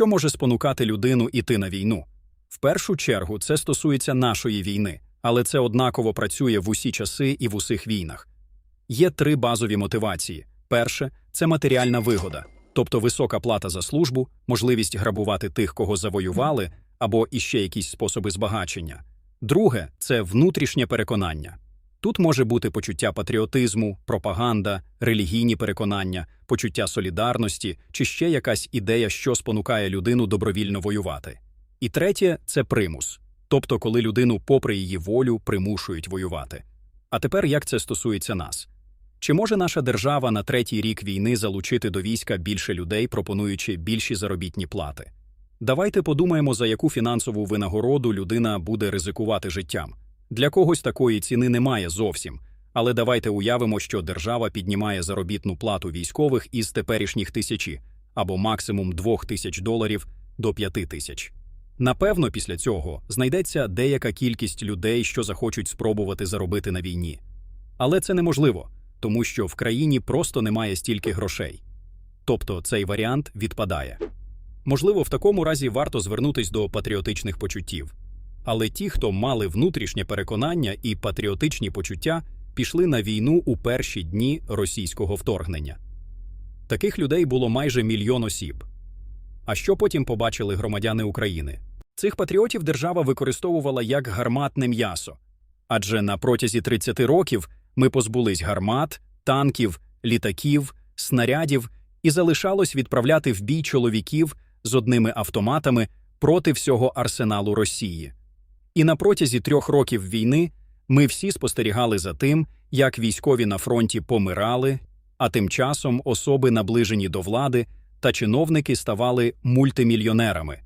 Що може спонукати людину іти на війну? В першу чергу це стосується нашої війни, але це однаково працює в усі часи і в усіх війнах. Є три базові мотивації: перше це матеріальна вигода, тобто висока плата за службу, можливість грабувати тих, кого завоювали, або іще якісь способи збагачення. Друге це внутрішнє переконання. Тут може бути почуття патріотизму, пропаганда, релігійні переконання, почуття солідарності чи ще якась ідея, що спонукає людину добровільно воювати. І третє це примус, тобто коли людину, попри її волю, примушують воювати. А тепер як це стосується нас? Чи може наша держава на третій рік війни залучити до війська більше людей, пропонуючи більші заробітні плати? Давайте подумаємо, за яку фінансову винагороду людина буде ризикувати життям. Для когось такої ціни немає зовсім. Але давайте уявимо, що держава піднімає заробітну плату військових із теперішніх тисячі або максимум двох тисяч доларів до п'яти тисяч. Напевно, після цього знайдеться деяка кількість людей, що захочуть спробувати заробити на війні. Але це неможливо, тому що в країні просто немає стільки грошей. Тобто цей варіант відпадає. Можливо, в такому разі варто звернутись до патріотичних почуттів. Але ті, хто мали внутрішнє переконання і патріотичні почуття, пішли на війну у перші дні російського вторгнення. Таких людей було майже мільйон осіб. А що потім побачили громадяни України? Цих патріотів держава використовувала як гарматне м'ясо. Адже на протязі 30 років ми позбулись гармат, танків, літаків, снарядів і залишалось відправляти в бій чоловіків з одними автоматами проти всього арсеналу Росії. І на протязі трьох років війни ми всі спостерігали за тим, як військові на фронті помирали, а тим часом особи, наближені до влади, та чиновники ставали мультимільйонерами.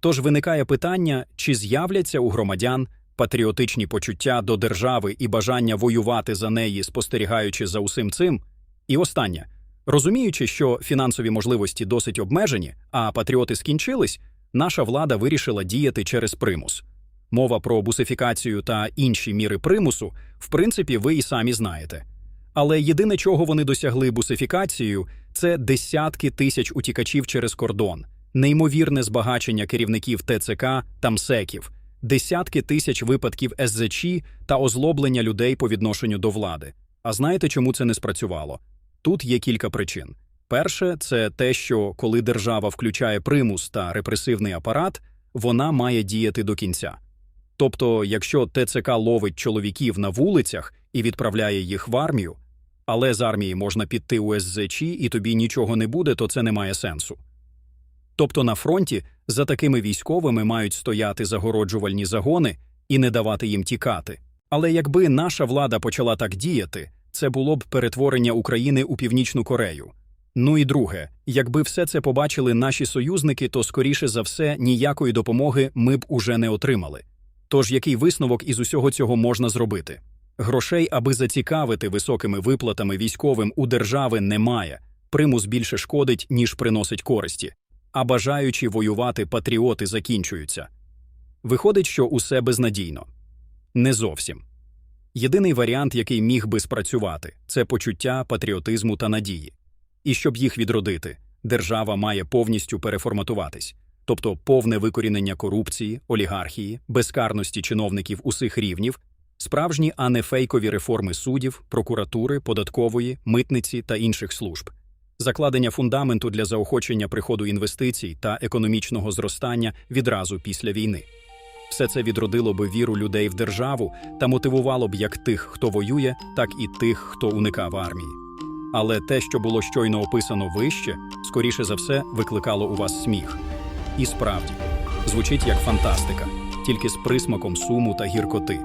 Тож виникає питання, чи з'являться у громадян патріотичні почуття до держави і бажання воювати за неї, спостерігаючи за усім цим. І останнє. Розуміючи, що фінансові можливості досить обмежені, а патріоти скінчились, наша влада вирішила діяти через примус. Мова про бусифікацію та інші міри примусу, в принципі, ви і самі знаєте. Але єдине, чого вони досягли бусифікацією, це десятки тисяч утікачів через кордон, неймовірне збагачення керівників ТЦК та МСЕКів, десятки тисяч випадків СЗЧ та озлоблення людей по відношенню до влади. А знаєте, чому це не спрацювало? Тут є кілька причин. Перше, це те, що коли держава включає примус та репресивний апарат, вона має діяти до кінця. Тобто, якщо ТЦК ловить чоловіків на вулицях і відправляє їх в армію, але з армії можна піти у СЗЧ і тобі нічого не буде, то це не має сенсу. Тобто на фронті за такими військовими мають стояти загороджувальні загони і не давати їм тікати. Але якби наша влада почала так діяти, це було б перетворення України у Північну Корею. Ну і друге, якби все це побачили наші союзники, то скоріше за все ніякої допомоги ми б уже не отримали. Тож який висновок із усього цього можна зробити? Грошей, аби зацікавити високими виплатами військовим у держави немає. Примус більше шкодить, ніж приносить користі. А бажаючи воювати патріоти закінчуються. Виходить, що усе безнадійно. Не зовсім. Єдиний варіант, який міг би спрацювати, це почуття патріотизму та надії. І щоб їх відродити, держава має повністю переформатуватись, тобто повне викорінення корупції, олігархії, безкарності чиновників усіх рівнів, справжні, а не фейкові реформи судів, прокуратури, податкової, митниці та інших служб, закладення фундаменту для заохочення приходу інвестицій та економічного зростання відразу після війни. Все це відродило би віру людей в державу та мотивувало б як тих, хто воює, так і тих, хто уникав армії. Але те, що було щойно описано вище, скоріше за все, викликало у вас сміх. І справді, звучить як фантастика, тільки з присмаком суму та гіркоти.